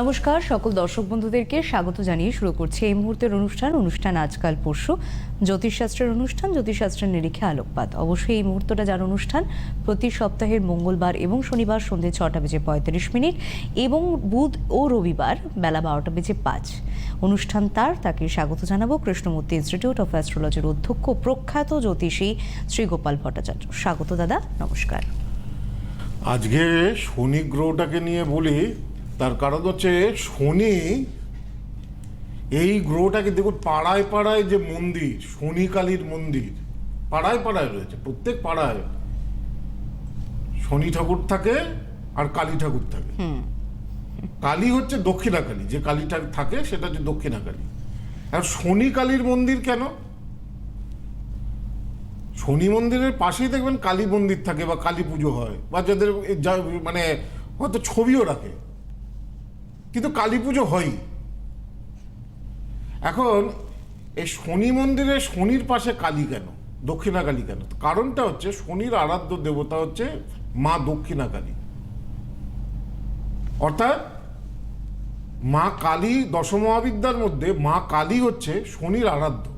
নমস্কার, সকল দর্শক বন্ধুদেরকে স্বাগত জানিয়ে শুরু করছি এই মুহূর্তের অনুষ্ঠান অনুষ্ঠান আজকাল পরশু। জ্যোতিষশাস্ত্রের অনুষ্ঠান, জ্যোতিষশাস্ত্রের নিরিখে আলোকপাত। অবশ্যই এই মুহূর্তটা যার অনুষ্ঠান, প্রতি সপ্তাহের মঙ্গলবার এবং শনিবার সন্ধ্যে ছটা বেজে পঁয়ত্রিশ মিনিট এবং বুধ ও রবিবার বেলা বারোটা বেজে পাঁচ। অনুষ্ঠান তার, তাকে স্বাগত জানাব কৃষ্ণমূর্তি ইনস্টিটিউট অফ অ্যাস্ট্রোলজির অধ্যক্ষ প্রখ্যাত জ্যোতিষী শ্রী গোপাল ভট্টাচার্য। স্বাগত দাদা, নমস্কার। আজকে শনি গ্রহটাকে নিয়ে বলি তার কারণ হচ্ছে শনি এই গ্রহটাকে দেখুন পাড়ায় পাড়ায় যে মন্দির শনি কালীর মন্দির পাড়ায় পাড়ায় রয়েছে প্রত্যেক পাড়ায় শনি ঠাকুর থাকে আর কালী ঠাকুর থাকে। কালী হচ্ছে দক্ষিণা কালী যে কালীটা থাকে সেটা হচ্ছে দক্ষিণা কালী। আর শনি কালীর মন্দির কেন? শনি মন্দিরের পাশেই দেখবেন কালী মন্দির থাকে বা কালী পুজো হয় বা যাদের মানে হয়তো ছবিও রাখে। কিন্তু কালী পুজো হয় এখন এই শনি মন্দিরে শনির পাশে কালী কেন? দক্ষিণা কালী কেন? কারণটা হচ্ছে শনির আরাধ্য দেবতা হচ্ছে মা দক্ষিণা কালী। অর্থাৎ মা কালী দশমহাবিদ্যার মধ্যে মা কালী হচ্ছে শনির আরাধ্য।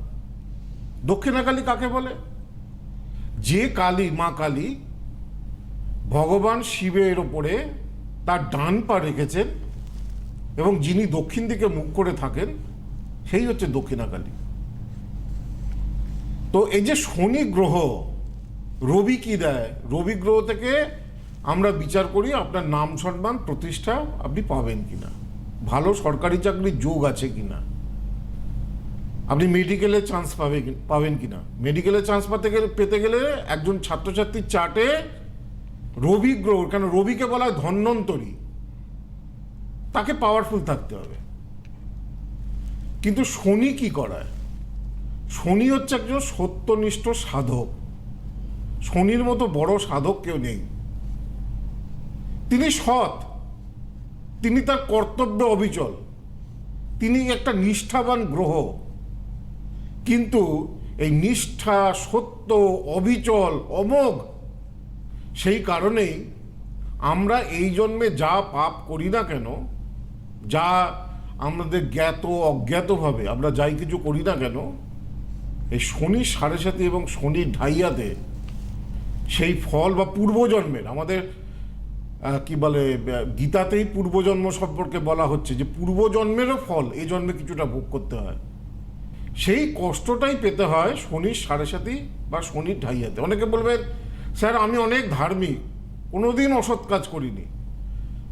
দক্ষিণা কালী কাকে বলে? যে কালী, মা কালী ভগবান শিবের ওপরে তার ডান পা রেখেছেন এবং যিনি দক্ষিণ দিকে মুখ করে থাকেন, সেই হচ্ছে দক্ষিণাকালী তো এই যে শনি গ্রহ রবি কি দেয়? রবি গ্রহ থেকে আমরা বিচার করি আপনার নাম সম্মান, প্রতিষ্ঠা আপনি পাবেন কিনা। ভালো সরকারি চাকরির যোগ আছে কিনা। আপনি মেডিকেলে চান্স পাবে পাবেন কি- কিনা মেডিকেলে চান্স পাতে গেলে, পেতে গেলে একজন ছাত্রছাত্রীর চার্টে রবি গ্রহ, কেন রবিকে বলা হয় ধন্বন্তরী। তাকে পাওয়ারফুল থাকতে হবে। কিন্তু শনি কি করায়? শনি হচ্ছে একজন সত্যনিষ্ঠ সাধক। শনির মতো বড় সাধক কেউ নেই। তিনি সৎ। তিনি তার কর্তব্যে অবিচল। তিনি একটা নিষ্ঠাবান গ্রহ। কিন্তু এই নিষ্ঠা, সত্য, অবিচল, অমোঘ, সেই কারণেই আমরা এই জন্মে যা পাপ করি না কেন যা আমাদের জ্ঞাত অজ্ঞাতভাবে, আমরা যাই কিছু করি না কেন, এই শনির সাড়ে সাথে এবং শনির ঢাইয়াতে সেই ফল বা পূর্বজন্মের, আমাদের কি বলে গীতাতেই পূর্বজন্ম সম্পর্কে বলা হচ্ছে যে পূর্বজন্মেরও ফল, এই জন্মে কিছুটা ভোগ করতে হয়। সেই কষ্টটাই পেতে হয় শনির সাড়ে সাথী বা শনির ঢাইয়াতে। অনেকে বলবেন, স্যার, আমি অনেক ধার্মিক, কোনোদিন অসৎ কাজ করিনি,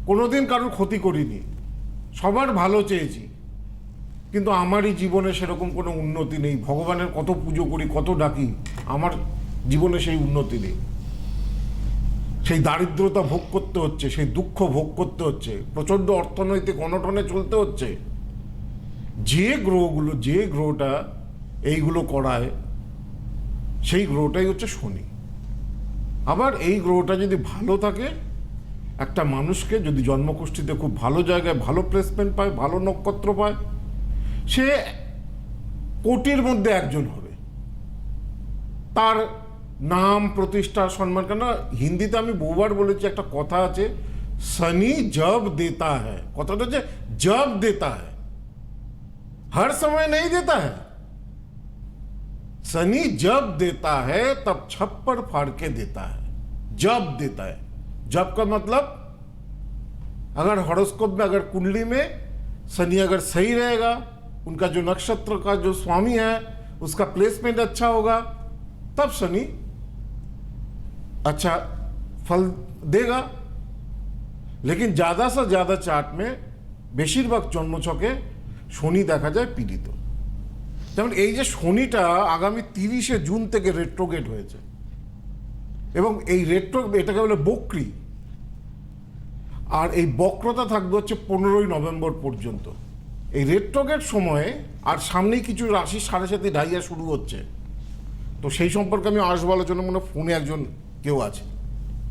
কোনোদিন কারোর ক্ষতি করিনি। সবার ভালো চেয়েছি। কিন্তু আমারই জীবনে সেরকম কোনো উন্নতি নেই। ভগবানের কত পুজো করি, কত ডাকি, আমার জীবনে সেই উন্নতি নেই। সেই দারিদ্রতা ভোগ করতে হচ্ছে, সেই দুঃখ ভোগ করতে হচ্ছে, প্রচণ্ড অর্থনৈতিক অনটনে চলতে হচ্ছে। যে গ্রহগুলো, যে গ্রহটা এইগুলো করায়, সেই গ্রহটাই হচ্ছে শনি। আবার এই গ্রহটা যদি ভালো থাকে একটা মানুষকে যদি জন্মকুষ্ঠিতে খুব ভালো জায়গায় ভালো প্লেসমেন্ট পায় ভালো নক্ষত্র পায় সে কোটির মধ্যে একজন হবে তার নাম প্রতিষ্ঠা সম্মান কেন হিন্দিতে আমি বহুবার বলেছি একটা কথা আছে শনি জব দেতা হ্যায় কথাটা হচ্ছে জব দেতা হ্যায় हर समय नहीं देता है शनि जब देता है तब छप्पर फाड़ के देता है जब देता है जब का मतलब अगर हॉरोस्कोप में अगर कुंडली में शनि अगर सही रहेगा उनका जो नक्षत्र का जो स्वामी है उसका प्लेसमेंट अच्छा होगा तब शनि अच्छा फल देगा लेकिन ज़्यादा से ज़्यादा चार्ट में বেশিরভাগ জন্মছকে শনি দেখা যায় পীড়িত যেমন এই যে শনিটা আগামী তিরিশে জুন থেকে রেট্রোগেট হয়েছে এবং এই রেট্রো এটাকে বলে বক্রি। আর এই বক্রতা থাকবে হচ্ছে পনেরোই নভেম্বর পর্যন্ত। এই রেট্রোগেট সময়ে আর সামনেই কিছু রাশি সাড়ে সাথে ডাইয়া শুরু হচ্ছে। তো সেই সম্পর্কে আমি আসব আলোচনা মনে ফোনে একজন কেউ আছে।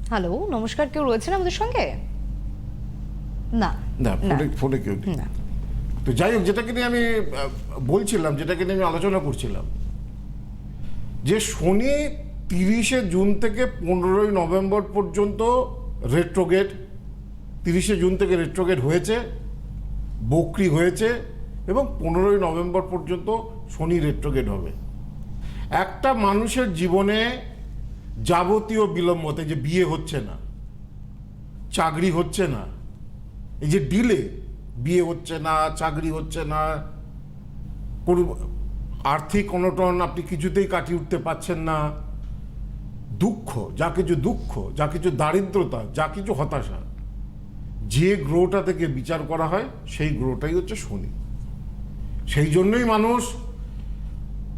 হ্যালো নমস্কার কেউ রয়েছেন আমাদের সঙ্গে? না না ফোনে ফোনে কেউ না। তো যাই হোক যেটাকে নিয়ে আমি বলছিলাম যেটাকে নিয়ে আমি আলোচনা করছিলাম যে শনি তিরিশে জুন থেকে পনেরোই নভেম্বর পর্যন্ত রেট্রোগেট তিরিশে জুন থেকে রেট্রোগেট হয়েছে, বকরি হয়েছে এবং পনেরোই নভেম্বর পর্যন্ত শনি রেট্রোগেট হবে। একটা মানুষের জীবনে যাবতীয় বিলম্বতে যে বিয়ে হচ্ছে না, চাকরি হচ্ছে না, এই যে ডিলে বিয়ে হচ্ছে না, চাকরি হচ্ছে না, কোনো আর্থিক অনটন আপনি কিছুতেই কাটিয়ে উঠতে পারছেন না দুঃখ, যা কিছু দুঃখ, যা কিছু দারিদ্রতা, যা কিছু হতাশা, যে গ্রহটা থেকে বিচার করা হয়, সেই গ্রহটাই হচ্ছে শনি। সেই জন্যই মানুষ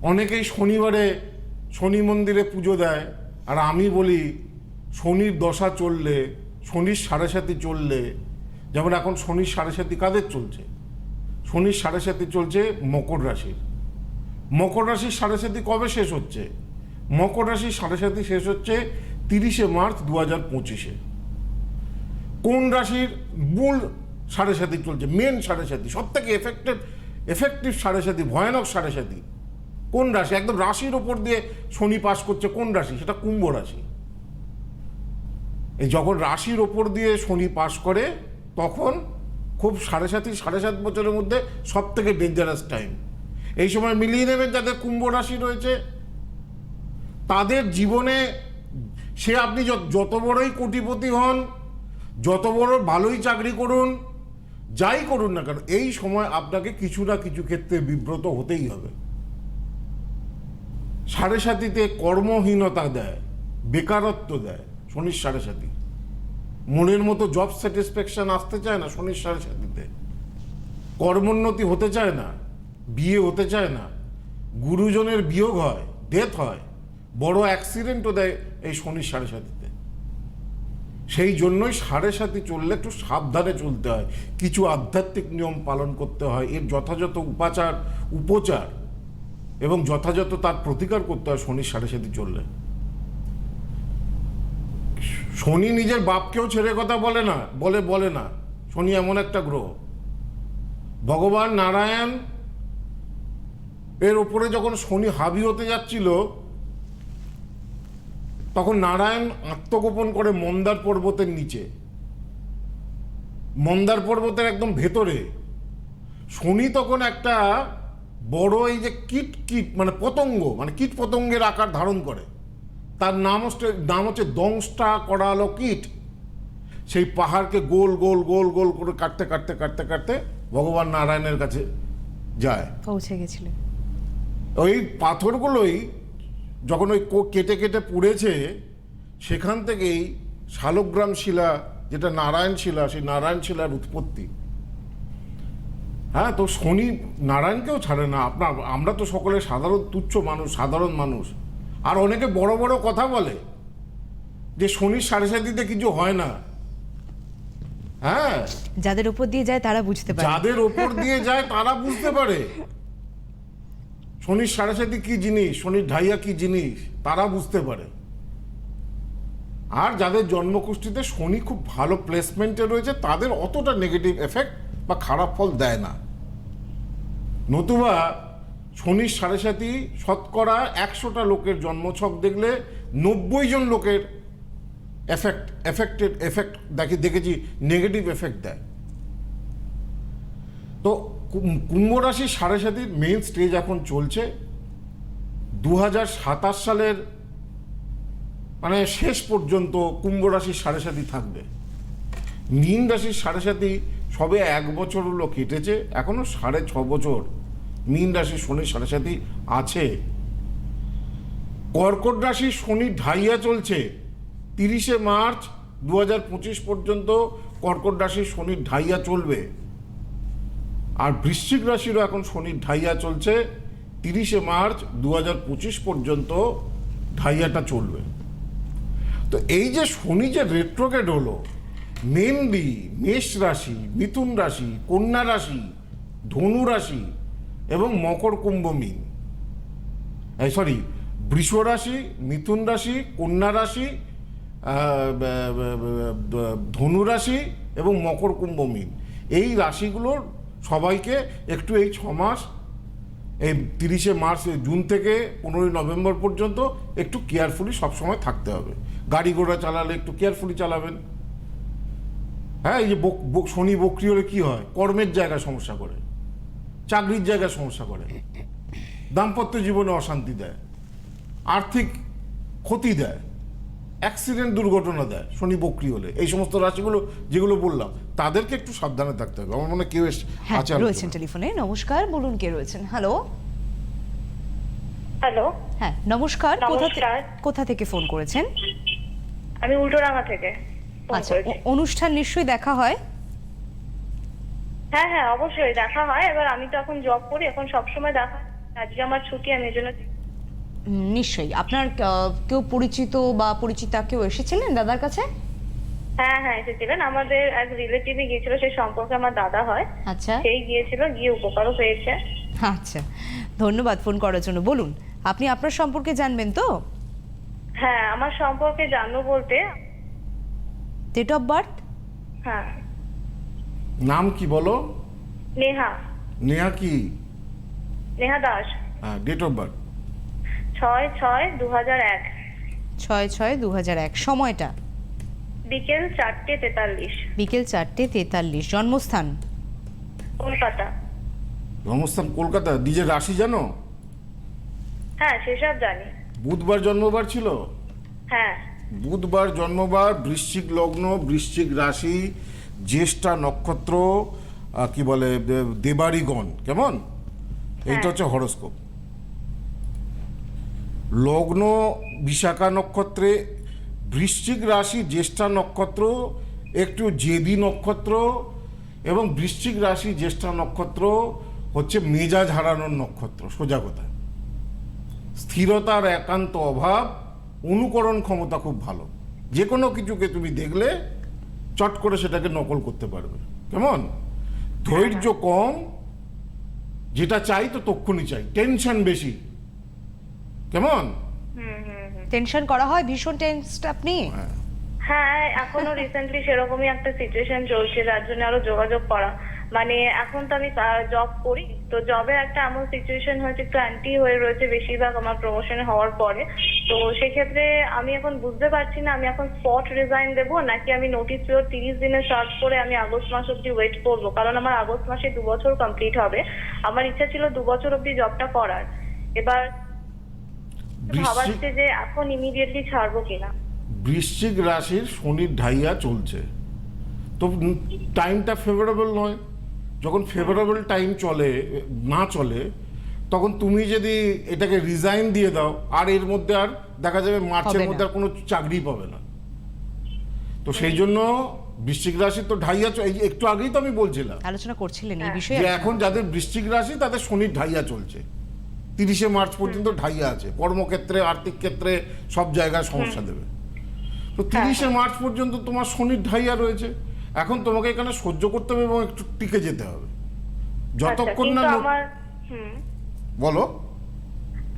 অনেকেই শনিবারে শনি মন্দিরে পুজো দেয়, আর আমি বলি শনির দশা চললে, শনির সাড়ে সাথী চললে, যেমন এখন শনির সাড়ে সাথী কাদের চলছে? শনির সাড়ে সাথী চলছে মকর রাশির। মকর রাশির সাড়ে সাথী কবে শেষ হচ্ছে? মকর রাশির সাড়ে সাথী শেষ হচ্ছে তিরিশে মার্চ দু হাজার পঁচিশে। কোন রাশির মূল সাড়ে সাথী চলছে? মেন সাড়ে সাথী সব থেকে এফেক্টেড এফেক্টিভ সাড়ে সাথী ভয়ানক সাড়ে সাথী কোন রাশি? একদম রাশির ওপর দিয়ে শনি পাস করছে কোন রাশি? সেটা কুম্ভ রাশি। এই যখন রাশির ওপর দিয়ে শনি পাস করে, তখন খুব সাড়ে সাতই সাড়ে সাত বছরের মধ্যে সব থেকে ডেঞ্জারাস টাইম এই সময় মিলিয়ে নেবেন যাদের কুম্ভ রাশি রয়েছে তাদের জীবনে সে আপনি যত- বড়ই কোটিপতি হন, যত বড় ভালোই চাকরি করুন, যাই করুন না কেন, এই সময় আপনাকে কিছু না কিছু ক্ষেত্রে বিব্রত হতেই হবে। সাড়ে সাতিতে কর্মহীনতা দেয়, বেকারত্ব দেয়, শনির সাড়ে সাথী মনের মতো জব স্যাটিসফ্যাকশন আসতে চায় না শনির সাড়ে সাথীতে কর্মোন্নতি হতে চায় না, বিয়ে হতে চায় না, গুরুজনের বিয়োগ হয় ডেথ হয়। বড় অ্যাক্সিডেন্টও দেয় এই শনির সাড়ে সাতিতে। সেই জন্যই সাড়ে সাতি চললে একটু সাবধানে চলতে হয়। কিছু আধ্যাত্মিক নিয়ম পালন করতে হয়। এর যথাযথ উপাচার, উপচার এবং যথাযথ তার প্রতিকার করতে হয় শনির সাড়ে সাতি চললে। শনি নিজের বাপকেও ছেড়ে কথা বলে না, বলে বলে না। শনি এমন একটা গ্রহ। ভগবান নারায়ণ এর ওপরে যখন শনি হাবি হতে যাচ্ছিল তখন নারায়ণ আত্মগোপন করে মন্দার পর্বতের নিচে। মন্দার পর্বতের একদম ভেতরে। শনি তখন একটা বড় এই যে কীট কীট মানে পতঙ্গ মানে কীট পতঙ্গের আকার ধারণ করে। তার নাম হচ্ছে নাম হচ্ছে দংষ্টা করালো কীট। সেই পাহাড়কে গোল গোল গোল গোল করে কাটতে কাটতে কাটতে কাটতে ভগবান নারায়ণের কাছে যায়। পৌঁছে গেছিলেন ওই পাথরগুলোই যখন ওই কো- কেটে কেটে পুড়েছে সেখান থেকেই শালগ্রাম শিলা যেটা নারায়ণ শিলা সেই নারায়ণ শিলার উৎপত্তি। হ্যাঁ তো শনি নারায়ণকেও ছাড়ে না। আপনার আমরা তো সকলে সাধারণ তুচ্ছ মানুষ সাধারণ মানুষ। আর অনেকে বড় বড় কথা বলে যে শনির সাড়ে সাতিতে কিছু হয় না। হ্যাঁ। যাদের উপর দিয়ে যায় তারা বুঝতে পারে। যাদের ওপর দিয়ে যায় তারা বুঝতে পারে। শনির সাড়ে সাথে কি জিনিস? শনির ঢাইয়া কি জিনিস? তারা বুঝতে পারে। আর যাদের জন্মকুষ্ঠিতে শনি খুব ভালো প্লেসমেন্টে রয়েছে, তাদের অতটা নেগেটিভ এফেক্ট বা খারাপ ফল দেয় না। নতুবা শনির সাড়ে সাথী শতকরা একশোটা লোকের জন্মছক দেখলে নব্বই জন লোকের এফেক্ট এফেক্টেড এফেক্ট দেখে দেখেছি নেগেটিভ এফেক্ট দেয়। তো কুম্ভ রাশির সাড়ে সাতির মেন স্টেজ এখন চলছে। দু সালের মানে শেষ পর্যন্ত কুম্ভ রাশির সাড়ে সাতি থাকবে। মীন রাশির সাড়ে সাতি সবে এক বছর হলো কেটেছে এখনও সাড়ে ছ বছর মীন রাশির শনির সাড়ে সাতি আছে। কর্কট রাশির শনি ঢাইয়া চলছে, তিরিশে মার্চ দু হাজার পঁচিশ পর্যন্ত কর্কট রাশির শনির ঢাইয়া চলবে। আর বৃশ্চিক রাশিরও এখন শনির ঢাইয়া চলছে। তিরিশে মার্চ দু হাজার পঁচিশ পর্যন্ত ঢাইয়াটা চলবে। তো এই যে শনি যে রেট্রোগেড হলো, মেনলি মেষ রাশি, মিথুন রাশি, কন্যা রাশি, ধনু রাশি এবং মকর কুম্ভ মিন। সরি বৃষ রাশি, মিথুন রাশি, কন্যা রাশি ধনু রাশি এবং মকর কুম্ভ মিন। এই রাশিগুলোর সবাইকে একটু এই ছ মাস, এই তিরিশে মার্চ জুন থেকে পনেরোই নভেম্বর পর্যন্ত একটু কেয়ারফুলি সবসময় থাকতে হবে। গাড়ি ঘোড়া চালালে একটু কেয়ারফুলি চালাবেন। হ্যাঁ এই যে শনি বক্রি হলে কি হয়? কর্মের জায়গায় সমস্যা করে। চাকরির জায়গায় সমস্যা করে। দাম্পত্য জীবনে অশান্তি দেয়। আর্থিক ক্ষতি দেয়। অ্যাক্সিডেন্ট দুর্ঘটনা দেয় শনি বক্রি হলে। এই সমস্ত রাশিগুলো যেগুলো বললাম তাদেরকে একটু সাবধানে থাকতে হবে। আমার মনে কেউ হ্যাঁ আছে রয়েছেন টেলিফোনে। নমস্কার বলুন কে রয়েছেন? হ্যালো? হ্যালো? হ্যাঁ নমস্কার। কোথা কোথা থেকে ফোন করেছেন? আমি উল্টোডাঙ্গা থেকে আচ্ছা অনুষ্ঠান নিশ্চয়ই দেখা হয়? হ্যাঁ হ্যাঁ অবশ্যই দেখা হয়। এবার আমি তো এখন জব করি এখন সবসময় দেখা হয়। আজকে আমার ছুটি আমি এই জন্য উম, নিশ্চয়ই। আপনার কেউ পরিচিত বা পরিচিতা কেউ এসেছিলেন দাদার কাছে? হ্যাঁ হ্যাঁ এসেছিলেন। আমাদের এক রিলেটিভই গিয়েছিল সেই সম্পর্কে আমার দাদা হয়। আচ্ছা। সেই গিয়েছিল গিয়ে উপকারও পেয়েছে। আচ্ছা ধন্যবাদ ফোন করার জন্য। বলুন আপনি আপনার সম্পর্কে জানবেন তো? হ্যাঁ আমার সম্পর্কে জানো বলতে। ডেট অফ বার্থ হ্যাঁ। নাম কি বলো? নেহা। নেহা কি? নেহা দাস। হ্যাঁ ডেট অফ বার্থ ছয় ছয় দু হাজার এক। ছয় ছয় দু হাজার এক সময়টা? বিকেল চারটে তেতাল্লিশ। বিকেল চারটে তেতাল্লিশ জন্মস্থান? কলকাতা। জন্মস্থান কলকাতা? নিজের রাশি জানো? হ্যাঁ সেসব জানি। বুধবার জন্মবার ছিল? হ্যাঁ। বুধবার জন্মবার বৃশ্চিক লগ্ন বৃশ্চিক রাশি জ্যেষ্ঠা নক্ষত্র কি বলে দে- দেবাড়িগণ কেমন? এইটা হচ্ছে হরস্কোপ। লগ্ন, বিশাখা নক্ষত্রে, বৃশ্চিক রাশি, জ্যেষ্ঠা নক্ষত্র, একটু জেদি নক্ষত্র এবং বৃশ্চিক রাশি, জ্যেষ্ঠা নক্ষত্র হচ্ছে মেজাজ হারানোর নক্ষত্র, সোজা কথা। স্থিরতার একান্ত অভাব, অনুকরণ ক্ষমতা খুব ভালো। যে কোনো কিছুকে তুমি দেখলে চট করে সেটাকে নকল করতে পারবে। কেমন? ধৈর্য কম, যেটা চাই তো তক্ষুনি চাই, টেনশন বেশি। কেমন? টেনশন করা হয়? ভীষণ টেনসড আপনি? হ্যাঁ এখনও রিসেন্টলি সেরকমই একটা সিচুয়েশন চলছে যার জন্য আরও যোগাযোগ করা। মানে এখন তো আমি জব করি তো জবে একটা এমন সিচুয়েশন হয়েছে একটু অ্যান্টি হয়ে রয়েছে বেশিরভাগ আমার প্রমোশন হওয়ার পরে। তো সেক্ষেত্রে আমি এখন বুঝতে পারছি না আমি এখন স্পট রিজাইন দেবো নাকি আমি নোটিস পিরিয়ড তিরিশ দিনে সার্চ করে আমি আগস্ট মাস অব্দি ওয়েট করব? কারণ আমার আগস্ট মাসে দু বছর কমপ্লিট হবে। আমার ইচ্ছা ছিল দু বছর অব্দি জবটা করার। এবার ভাবাচ্ছে যে এখন ইমিডিয়েটলি ছাড়বো কিনা? বৃশ্চিক রাশির শনির ঢাইয়া চলছে। তো টাইমটা ফেভারেবল নয়। যখন ফেভারেবল টাইম চলে না চলে তখন তুমি যদি এটাকে রিজাইন দিয়ে দাও আর এর মধ্যে আর দেখা যাবে মার্চের মধ্যে আর কোনো চাকরি পাবে না। তো সেই জন্য বৃশ্চিক রাশি তো ঢাইয়া একটু আগেই তো আমি বলছিলাম আলোচনা করছিলেন এই হ্যাঁ। বিষয়ে এখন যাদের বৃশ্চিক রাশি তাদের শনির ঢাইয়া চলছে। তিরিশে মার্চ পর্যন্ত ঢাইয়া আছে। কর্মক্ষেত্রে আর্থিক ক্ষেত্রে সব জায়গায় সমস্যা দেবে। তো তিরিশে মার্চ পর্যন্ত তোমার শনির ঢাইয়া রয়েছে। এখন তোমাকে এখানে সহ্য করতে হবে এবং একটু টিকে যেতে হবে। আচ্ছা যতক্ষণ না আমার হুম। বলো।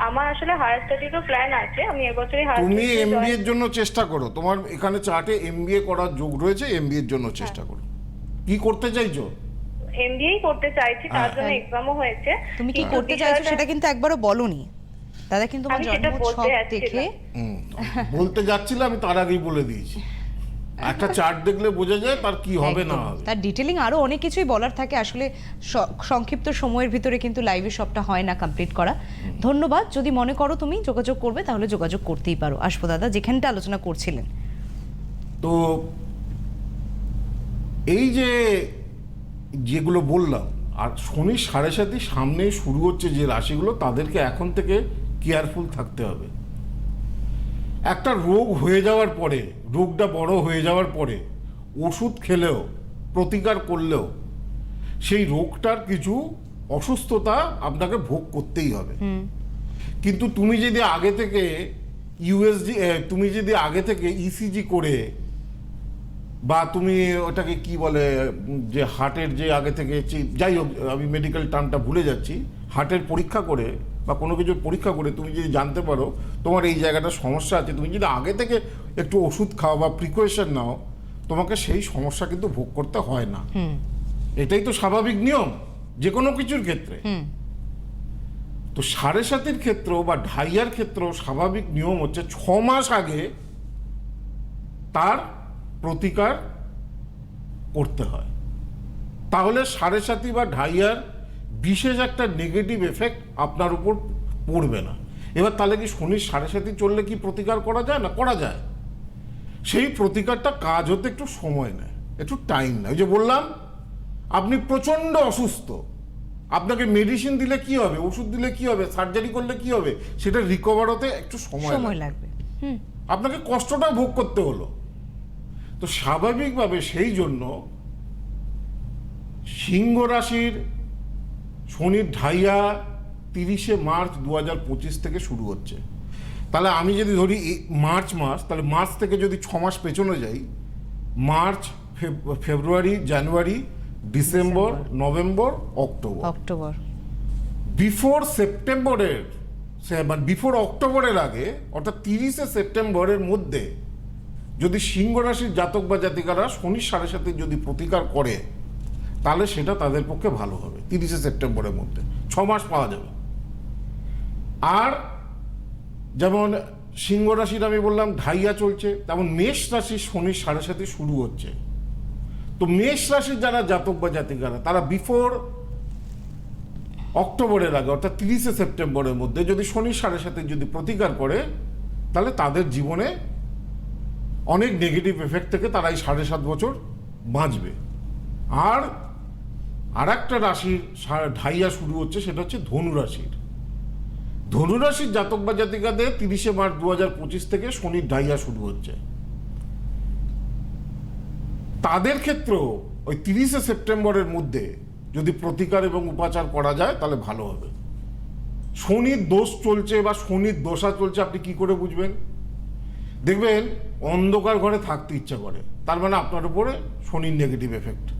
আমার আসলে হায়ার স্টাডিরও প্ল্যান আছে। আমি এবছরই হায়ার তুমি এমবিএ এর জন্য চেষ্টা করো। তোমার এখানে চার্টে এমবিএ করার যোগ রয়েছে এমবিএ এর জন্য চেষ্টা করো। কি করতে চাইছো? এমবিএই করতে চাইছি তার হ্যাঁ। জন্য এক্সামও হয়েছে। তুমি কি করতে চাইছো সেটা কিন্তু একবারও বলনি। দাদা কিন্তু আমার জন্ম বলতে ছক দেখে বলতে যাচ্ছিলে আমি তার আগেই বলে দিয়েছি। একটা চার্ট দেখলে বোঝা যায় তার কি হবে না হবে। তার ডিটেলিং আরও অনেক কিছুই বলার থাকে। আসলে সংক্ষিপ্ত সময়ের ভিতরে কিন্তু লাইভে সবটা হয় না কমপ্লিট করা। ধন্যবাদ। যদি মনে করো তুমি যোগাযোগ করবে তাহলে যোগাযোগ করতেই পারো। আসব দাদা যেখানটা আলোচনা করছিলেন। তো এই যে যেগুলো বললাম আর শনি সাড়ে সাথে সামনে শুরু হচ্ছে যে রাশিগুলো তাদেরকে এখন থেকে কেয়ারফুল থাকতে হবে। একটা রোগ হয়ে যাওয়ার পরে রোগটা বড় হয়ে যাওয়ার পরে ওষুধ খেলেও প্রতিকার করলেও সেই রোগটার কিছু অসুস্থতা আপনাকে ভোগ করতেই হবে। কিন্তু তুমি যদি আগে থেকে ইউএসজি তুমি যদি আগে থেকে ইসিজি করে বা তুমি ওটাকে কি বলে যে হার্টের যে আগে থেকে যাই হোক আমি মেডিকেল টার্মটা ভুলে যাচ্ছি। হার্টের পরীক্ষা করে বা কোনো কিছুর পরীক্ষা করে তুমি যদি জানতে পারো তোমার এই জায়গাটা সমস্যা আছে তুমি যদি আগে থেকে একটু ওষুধ খাও বা প্রিকশন নাও তোমাকে সেই সমস্যা কিন্তু ভোগ করতে হয় না। এটাই তো স্বাভাবিক নিয়ম যে কোনো কিছুর ক্ষেত্রে। তো সাড়ে সাতের ক্ষেত্র বা ঢাইয়ার ক্ষেত্র স্বাভাবিক নিয়ম হচ্ছে ছ মাস আগে তার প্রতিকার করতে হয়। তাহলে সাড়ে সাতি বা ঢাইয়ার বিশেষ একটা নেগেটিভ এফেক্ট আপনার উপর পড়বে না। এবার তাহলে কি শনির সাড়ে সাতি চললে কি প্রতিকার করা যায়? না করা যায়। সেই প্রতিকারটা কাজ হতে একটু সময় নেয় একটু টাইম নেয়। ওই যে বললাম আপনি প্রচণ্ড অসুস্থ আপনাকে মেডিসিন দিলে কি হবে? ওষুধ দিলে কি হবে? সার্জারি করলে কি হবে? সেটা রিকভার হতে একটু সময় লাগবে। আপনাকে কষ্টটা ভোগ করতে হলো। তো স্বাভাবিকভাবে সেই জন্য সিংহ রাশির শনির ঢাইয়া তিরিশে মার্চ দু হাজার পঁচিশ থেকে শুরু হচ্ছে। তাহলে আমি যদি ধরি মার্চ মাস তাহলে মার্চ থেকে যদি ছ মাস পেছনে যাই March Feb- February January December November October. October. Before সেপ্টেম্বরের মানে বিফোর অক্টোবরের আগে অর্থাৎ তিরিশে সেপ্টেম্বরের মধ্যে যদি সিংহ রাশির জাতক বা জাতিকারা শনির সাড়ে সাথে যদি প্রতিকার করে, তাহলে সেটা তাদের পক্ষে ভালো হবে তিরিশে সেপ্টেম্বরের মধ্যে। ছ মাস পাওয়া যাবে। আর যেমন সিংহ রাশির আমি বললাম, ঢাইয়া চলছে, তেমন মেষ রাশির শনির সাড়ে সাথে শুরু হচ্ছে। তো মেষ রাশির যারা জাতক বা জাতিকারা, তারা বিফোর অক্টোবরের আগে, অর্থাৎ তিরিশে সেপ্টেম্বরের মধ্যে যদি শনির সাড়ে সাথে যদি প্রতিকার করে, তাহলে তাদের জীবনে অনেক নেগেটিভ এফেক্ট থেকে তারা এই সাড়ে সাত বছর বাঁচবে। আর আর একটা রাশির ঢাইয়া শুরু হচ্ছে, সেটা হচ্ছে ধনু রাশির। ধনু রাশির জাতক বা জাতিকাদের তিরিশে মার্চ দু হাজার পঁচিশ থেকে শনির ঢাইয়া শুরু হচ্ছে। তাদের ক্ষেত্রেও ওই তিরিশে সেপ্টেম্বরের মধ্যে যদি প্রতিকার এবং উপাচার করা যায়, তাহলে ভালো হবে। শনির দোষ চলছে বা শনির দোষা চলছে, আপনি কি করে বুঝবেন? দেখবেন অন্ধকার ঘরে থাকতে ইচ্ছা করে। তার মানে আপনার উপরে শনির নেগেটিভ এফেক্ট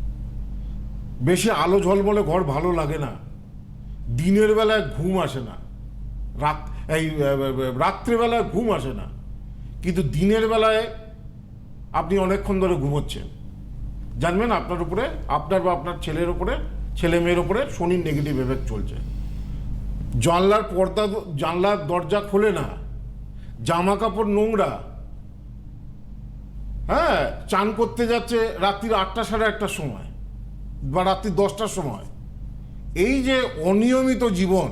বেশি আলো ঝলমলে ঘর ভালো লাগে না। দিনের বেলায় ঘুম আসে না। রাত, এই রাত্রেবেলায় ঘুম আসে না। কিন্তু দিনের বেলায় আপনি অনেকক্ষণ ধরে ঘুমোচ্ছেন। জানবেন আপনার উপরে, আপনার বা আপনার ছেলের উপরে, ছেলে মেয়ের উপরে শনির নেগেটিভ এফেক্ট চলছে। জানলার পর্দা, জানলার দরজা খোলে না। জামা কাপড় নোংরা। হ্যাঁ চান করতে যাচ্ছে রাত্রির আটটা সাড়ে আটটার সময় বা রাত্রি দশটার সময়। এই যে অনিয়মিত জীবন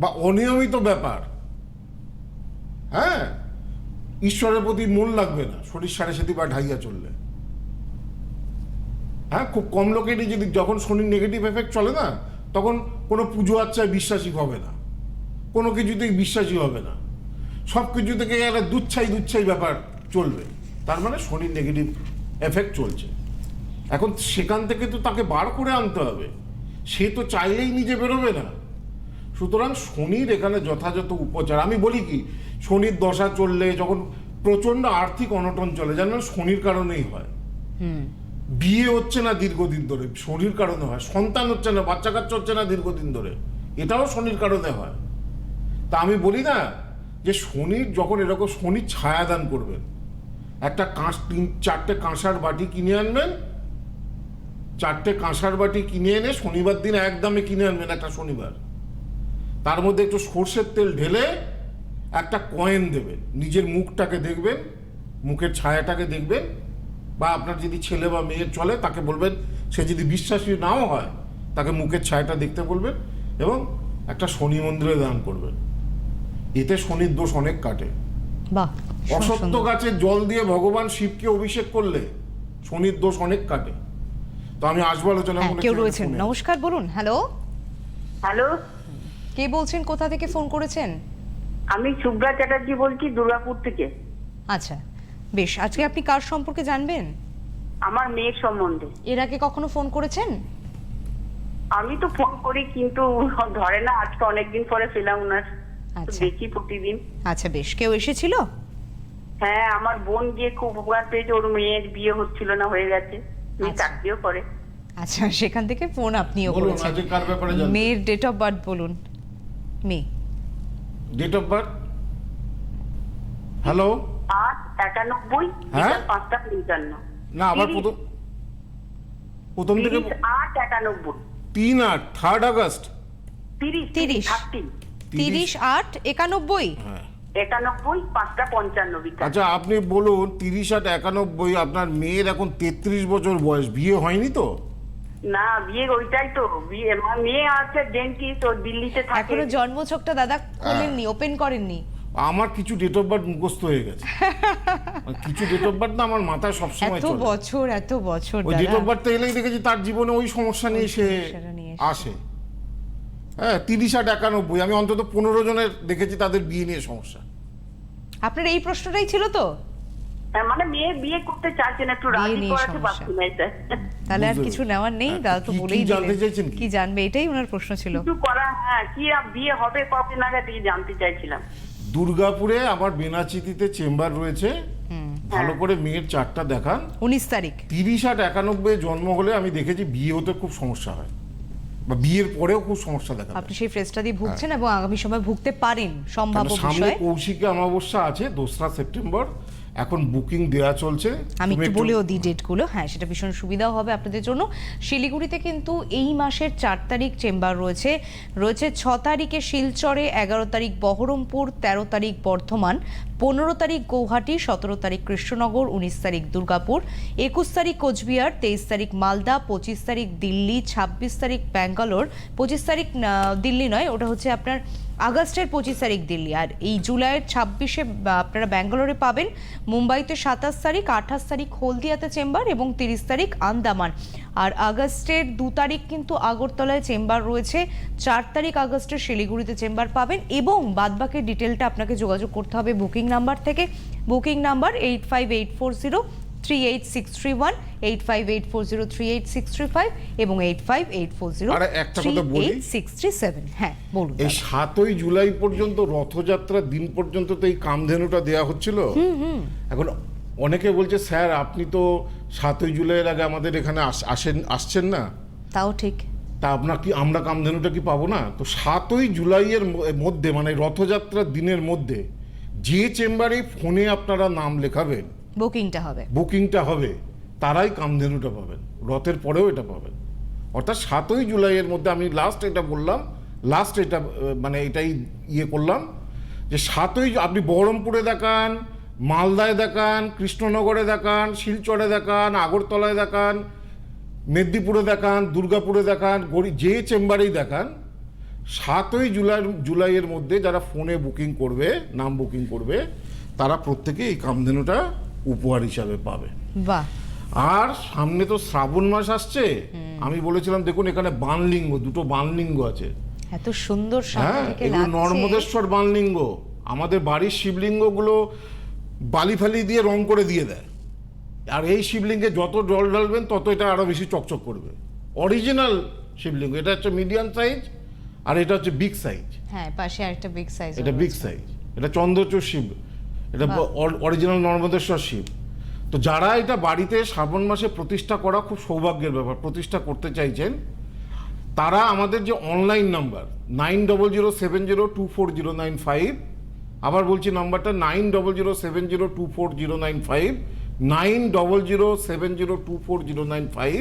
বা অনিয়মিত ব্যাপার হ্যাঁ ঈশ্বরের প্রতি মন লাগবে না, শরীর সাড়ে সাথে বা ঢাইয়া চললে। হ্যাঁ খুব কম লোকেরই যদি যখন শনির নেগেটিভ এফেক্ট চলে না, তখন কোনো পুজো আচ্ছায় বিশ্বাসী হবে না, কোনো কিছুতেই বিশ্বাসী হবে না। সব কিছু থেকে একটা দুচ্ছাই দুচ্ছাই ব্যাপার চলবে। তার মানে শনির নেগেটিভ এফেক্ট চলছে। এখন সেখান থেকে তো তাকে বার করে আনতে হবে। সে তো চাইলেই নিজে বেরোবে না। সুতরাং শনির এখানে যথাযথ উপচার আমি বলি কি শনির দশা চললে যখন প্রচণ্ড আর্থিক অনটন চলে জানেন শনির কারণেই হয়। বিয়ে হচ্ছে না দীর্ঘদিন ধরে শনির কারণে হয়। সন্তান হচ্ছে না বাচ্চা কাচ্চা হচ্ছে না দীর্ঘদিন ধরে। এটাও শনির কারণে হয়। তা আমি বলি না যে শনির যখন এরকম শনির ছায়াদান করবেন একটা কাঁচ তিন, চারটে কাঁসার বাটি কিনে আনবেন। চারটে কাঁসার বাটি কিনে এনে শনিবার দিন একদমে কিনে আনবেন একটা শনিবার। তার মধ্যে একটু সর্ষের তেল ঢেলে একটা কয়েন দেবেন। নিজের মুখটাকে দেখবেন, মুখের ছায়াটাকে দেখবেন। বা আপনার যদি ছেলে বা মেয়ের চলে, তাকে বলবেন, সে যদি বিশ্বাসী নাও হয়, তাকে মুখের ছায়াটা দেখতে বলবেন এবং একটা শনি মন্দিরে দান করবেন। এতে শনির দোষ অনেক কাটে। বাহ অসত্য গাছে জল দিয়ে ভগবান শিবকে অভিষেক করলে শনির দোষ অনেক কাটে। তো আমি আসব আলোচনা হ্যাঁ কেউ রয়েছেন। নমস্কার বলুন হ্যালো। হ্যালো। কে বলছেন কোথা থেকে ফোন করেছেন? আমি শুভ্রা চ্যাটার্জি বলছি দুর্গাপুর থেকে। আচ্ছা বেশ আজকে আপনি কার সম্পর্কে জানবেন? আমার মেয়ের সম্বন্ধে। এর আগে কখনো ফোন করেছেন? আমি তো ফোন করি কিন্তু ধরে না আজকে অনেকদিন পরে পেলাম ওনার। দেখি প্রতিদিন। আচ্ছা বেশ। কেউ এসেছিল? হ্যাঁ আমার বোন গিয়ে খুব উপকার পেয়েছে। ওর মেয়ের বিয়ে হচ্ছিল না হয়ে গেছে। তুমি আচ্ছা। চাকরিও করে। আচ্ছা সেখান থেকে ফোন আপনিও করেছেন? মেয়ের ডেট অফ বার্থ বলুন। মে ডেট অফ বার্থ হ্যালো আট একানব্বই হ্যাঁ? পাঁচটা পঞ্চান্ন। না আবার প্রথম প্রথম থেকে আট একানব্বই। তিন আট থার্ড আগস্ট তিরিশ তিরিশ। তিরিশ আট একানব্বই। হ্যাঁ। একানব্বই পাঁচটা পঞ্চান্ন আচ্ছা আপনি বলুন তিরিশ আট একানব্বই আপনার মেয়ের এখন তেত্রিশ বছর বয়স বিয়ে হয়নি তো? না বিয়ে ওইটাই তো বিয়ে আমার মেয়ে আছে ডেন্টিস্ট ও দিল্লিতে থাকে। এখনও জন্মছকটা দাদা খোলেননি ওপেন করেননি। আমার কিছু ডেট অফ বার্থ মুখস্থ হয়ে গেছে। কিছু ডেট অফ বার্থ না আমার মাথায় সবসময় এত বছর এত বছর ওই ডেট অফ বার্থ এলেই দেখেছি তার জীবনে ওই সমস্যা নিয়ে সে নিয়ে এসে। আসে। হ্যাঁ তিরিশ আট একানব্বই। আমি অন্তত পনেরো জনের দেখেছি তাদের বিয়ে নিয়ে সমস্যা। আপনার এই প্রশ্নটাই ছিল তো? হ্যাঁ, মানে মেয়ে বিয়ে করতে চাইছেন একটু রাজি করাতে পারছি না তাহলে আর কিছু নেওয়ার নেই হ্যাঁ, দাদা তো কি- কি বলেই জানতে চাইছেন কি? কি জানবে? এটাই ওনার প্রশ্ন ছিল। কিছু করা হ্যাঁ কি বিয়ে হবে কবে নাগাদ এই জানতে চাইছিলাম। দুর্গাপুরে আমার বেনাচিতিতে চেম্বার রয়েছে। ভালো করে মেয়ের চারটা দেখান। উনিশ তারিখ। তিরিশ আট একানব্বই জন্ম হলে আমি দেখেছি বিয়ে হতে খুব সমস্যা হয়। বা বিয়ের পরেও খুব সমস্যা দেখা আপনি সেই ফ্রেজটা দিয়ে ভুগছেন এবং আগামী সময় ভুগতে পারেন সম্ভাব্য সামনে বিষয়ে। কৌশিকী অমাবস্যা আছে দোসরা সেপ্টেম্বর। এখন বুকিং দেওয়া চলছে। আমি তুমি একটু বলেও দিই ডেটগুলো হ্যাঁ সেটা ভীষণ সুবিধাও হবে আপনাদের জন্য। শিলিগুড়িতে কিন্তু এই মাসের চার তারিখ চেম্বার রয়েছে। রয়েছে ছ তারিখে শিলচরে এগারো তারিখ বহরমপুর তেরো তারিখ বর্ধমান। পনেরো তারিখ গৌহাটি, সতেরো তারিখ কৃষ্ণনগর, উনিশ তারিখ দুর্গাপুর, একুশ তারিখ কোচবিহার, তেইশ তারিখ মালদা, পঁচিশ তারিখ দিল্লি, ছাব্বিশ তারিখ ব্যাঙ্গালোর, পঁচিশ তারিখ দিল্লি নয়, ওটা হচ্ছে আপনার আগস্টের পঁচিশ তারিখ দিল্লি। আর এই জুলাইয়ের ছাব্বিশে আপনারা ব্যাঙ্গালোরে পাবেন, মুম্বাইতে সাতাশ তারিখ, আঠাশ তারিখ হলদিয়াতে চেম্বার এবং তিরিশ তারিখ আন্দামান। আর আগস্টের দু তারিখ কিন্তু আগরতলায় চেম্বার রয়েছে। চার তারিখ আগস্টের শিলিগুড়িতে চেম্বার পাবেন এবং বাদবাকি ডিটেলটা আপনাকে যোগাযোগ করতে হবে বুকিং নাম্বার থেকে। Booking number eight five eight four zero three eight six three one eight five eight four zero three eight six three five এবং eight five eight four zero eight six three seven. হ্যাঁ বলুন এই সাতই জুলাই পর্যন্ত রথযাত্রার দিন পর্যন্ত তো এই কামধেনুটা দেওয়া হচ্ছিল? এখন অনেকে বলছে স্যার আপনি তো সাতই জুলাইয়ের আগে আমাদের এখানে আস- আসেন আসছেন না? তাও ঠিক। তা আপনার কি আমরা কামধেনুটা কি পাবো না? তো সাতই জুলাইয়ের মধ্যে মানে রথযাত্রার দিনের মধ্যে যে চেম্বারে ফোনে আপনারা নাম লেখাবেন বুকিংটা হবে। বুকিংটা হবে তারাই কামধেনুটা পাবেন। রথের পরেও এটা পাবেন। অর্থাৎ সাতই জুলাইয়ের মধ্যে আমি লাস্ট এটা বললাম লাস্ট এটা মানে এটাই ইয়ে করলাম যে সাতই আপনি বহরমপুরে দেখান মালদায় দেখান কৃষ্ণনগরে দেখান শিলচরে দেখান আগরতলায় দেখান মেদিনীপুরে দেখান দুর্গাপুরে দেখান গড়ি যে চেম্বারেই দেখান সাতই জুলাই জুলাইয়ের মধ্যে যারা ফোনে বুকিং করবে নাম বুকিং করবে তারা প্রত্যেকে এই কামধেনুটা উপহার হিসাবে পাবে। বাহ। আর সামনে তো শ্রাবণ মাস আসছে আমি বলেছিলাম দেখুন এখানে বানলিঙ্গ দুটো বানলিঙ্গ আছে। এত সুন্দর হ্যাঁ নর্মদেশ্বর বানলিঙ্গ আমাদের বাড়ির শিবলিঙ্গগুলো বালি ফালি দিয়ে রং করে দিয়ে দেয়। আর এই শিবলিঙ্গে যত জল ঢালবেন তত এটা আরও বেশি চকচক করবে। অরিজিনাল শিবলিঙ্গ এটা হচ্ছে মিডিয়াম সাইজ আর এটা হচ্ছে বিগ সাইজ হ্যাঁ পাশে আরেকটা বিগ সাইজ এটা বিগ সাইজ এটা চন্দ্রচূড় শিব এটা অরিজিনাল নর্মদেশ্বর শিব। তো যারা এটা বাড়িতে শ্রাবণ মাসে প্রতিষ্ঠা করা খুব সৌভাগ্যের ব্যাপার প্রতিষ্ঠা করতে চাইছেন তারা আমাদের যে online number nine double zero seven zero two four zero nine five আবার বলছি নাম্বারটা nine double zero seven zero two four zero nine five nine double zero seven zero two four zero nine five.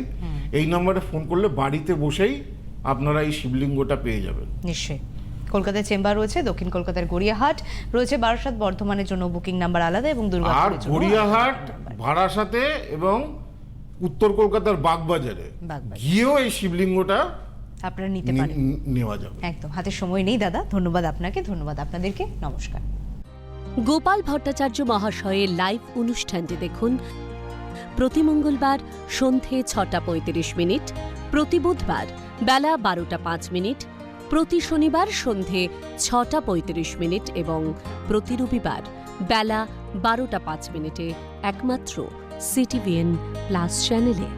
এই নাম্বারে phone করলে বাড়িতে বসেই আপনারা এই শিবলিঙ্গটা পেয়ে যাবেন। নিশ্চয়ই। কলকাতায় চেম্বার রয়েছে দক্ষিণ কলকাতার গড়িয়াহাট রয়েছে বারাসাত বর্ধমানের জন্য বুকিং নাম্বার আলাদা এবং আর দুর্গাপুরের গড়িয়াহাট। ভাড়াসাতে এবং উত্তর কলকাতার বাগবাজারে। বাগবাজার। গিয়েও এই শিবলিঙ্গটা আপনারা নিতে পারেন। নেওয়া যাবে। একদম হাতে সময় নেই দাদা ধন্যবাদ আপনাকে ধন্যবাদ আপনাদেরকে নমস্কার। গোপাল ভট্টাচার্য মহাশয়ের লাইভ অনুষ্ঠানটি দেখুন প্রতি মঙ্গলবার সন্ধে ছটা পঁয়ত্রিশ মিনিট প্রতি বুধবার বেলা বারোটা পাঁচ মিনিট প্রতি শনিবার সন্ধে ছটা পঁয়ত্রিশ মিনিট এবং প্রতি রবিবার বেলা বারোটা পাঁচ মিনিটে একমাত্র সিটিভিএন প্লাস চ্যানেলে।